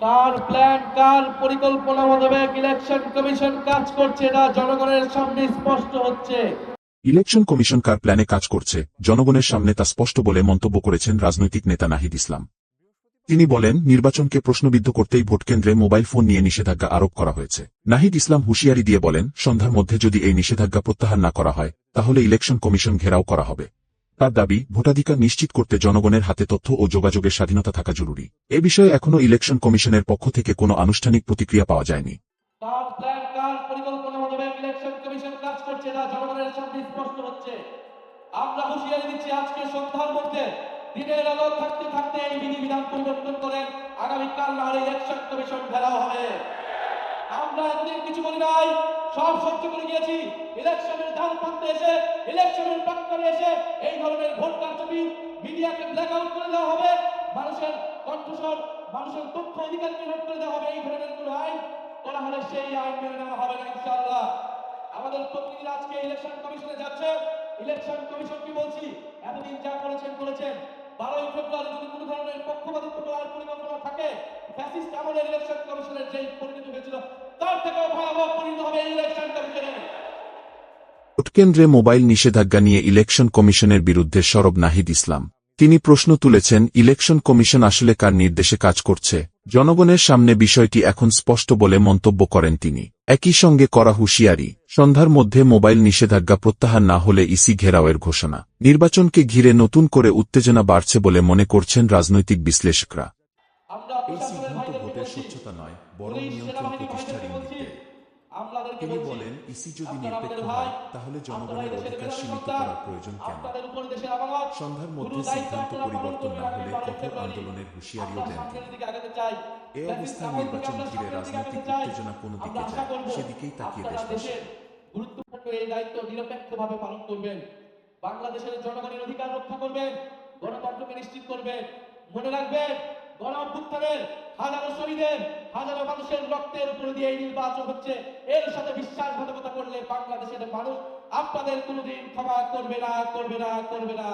কার plan, কার পরিকল্পনা মোতাবেক election commission কাজ করছে, এটা জনগণের সামনে স্পষ্ট হচ্ছে। ইলেকশন কমিশন কার প্ল্যানে কাজ করছে? জনগণের সামনে তা স্পষ্ট বলে মন্তব্য করেছেন রাজনৈতিক নেতা নাহিদ ইসলাম। তিনি বলেন, নির্বাচনকে প্রশ্নবিদ্ধ করতেই ভোটকেন্দ্রে মোবাইল ফোন নিয়ে নিষেধাজ্ঞা আরোপ করা হয়েছে। নাহিদ ইসলাম হুঁশিয়ারি দিয়ে বলেন, সন্ধ্যার মধ্যে যদি এই নিষেধাজ্ঞা প্রত্যাহার না করা হয়, তাহলে ইলেকশন কমিশন ঘেরাও করা হবে। তার দাবি, ভোটাধিকার নিশ্চিত করতে জনগণের হাতে তথ্য ও যোগাযোগের স্বাধীনতা থাকা জরুরি। এ বিষয়ে এখনও ইলেকশন কমিশনের পক্ষ থেকে কোনো আনুষ্ঠানিক প্রতিক্রিয়া পাওয়া যায়নি। আমরা হুঁশিয়ারি দিচ্ছি আজকে সন্ধ্যার মধ্যে দিনের আলো থাকতে থাকতে এই বিধিবিধান পরিবর্তন করেন আগামীকাল না হলে ইলেকশন কমিশন ঘেরাও হবে। আমরা এতদিন কিছু বলি নাই, সব সহ্য করে গিয়েছি। ইলেকশনের ডান প্রান্তে এসে, ইলেকশনের প্রাক্কালে এসে এই ধরনের ভোট কারচুপি মিডিয়াকে ব্ল্যাক আউট করে দেওয়া হবে। মানুষের কণ্ঠস্বর, মানুষের তথ্য অধিকারকে নোট করে দেওয়া হবে। এই ধরনের কোনো আইন করা হলে সেই আইন মেনে নেওয়া হবে না ইনশাআল্লাহ। আমাদের প্রতিনিধিরা আজকে ইলেকশন কমিশনে যাচ্ছে। ইলেকশন কমিশন কি বলছি? এতদিন যা করেছেন করেছেন বারোই ফেব্রুয়ারি যদি কোনো ধরনের পক্ষপাতিত্ব করার পরিকল্পনা থাকে ফ্যাসিস্ট আমলের ইলেকশন কমিশনের যেই পরিণতি হয়েছিল তার থেকেও ভয়াবহ পরিণত হবে এই ইলেকশন কমিশনের ভোটকেন্দ্রে মোবাইল নিষেধাজ্ঞা নিয়ে ইলেকশন কমিশনের বিরুদ্ধে সরব নাহিদ ইসলাম। তিনি প্রশ্ন তুলেছেন, ইলেকশন কমিশন আসলে কার নির্দেশে কাজ করছে? জনগণের সামনে বিষয়টি এখন স্পষ্ট বলে মন্তব্য করেন তিনি। একই সঙ্গে করা হুঁশিয়ারি, সন্ধ্যার মধ্যে মোবাইল নিষেধাজ্ঞা প্রত্যাহার না হলে ইসি ঘেরাওয়ের ঘোষণা। নির্বাচনকে ঘিরে নতুন করে উত্তেজনা বাড়ছে বলে মনে করছেন রাজনৈতিক বিশ্লেষকরা। তিনি বলেন ইসি যদি নিরপেক্ষ হয় তাহলে জনগণের অধিকার সীমিত করার প্রয়োজন কেন? সন্ধ্যার মধ্যে সিদ্ধান্ত পরিবর্তন না হলে কঠোর আন্দোলনের হুঁশিয়ারিও দেন। এ অবস্থায় নির্বাচন ঘিরে রাজনৈতিক উত্তেজনা কোন দিকে যায় সেদিকেই তাকিয়ে দেশবাসী গুরুত্বপূর্ণ এই দায়িত্ব নিরপেক্ষভাবে পালন করবেন। বাংলাদেশের জনগণের অধিকার রক্ষা করবেন। গণতন্ত্রকে নিশ্চিত করবেন। মনে রাখবেন গণ অভ্যুত্থানের হাজারো শহীদের, হাজারো মানুষের রক্তের উপরে দিয়ে এই নির্বাচন হচ্ছে। এর সাথে বিশ্বাসঘাতকতা করলে বাংলাদেশের মানুষ আপনাদের কোনোদিন ক্ষমা করবে না করবে না করবে না।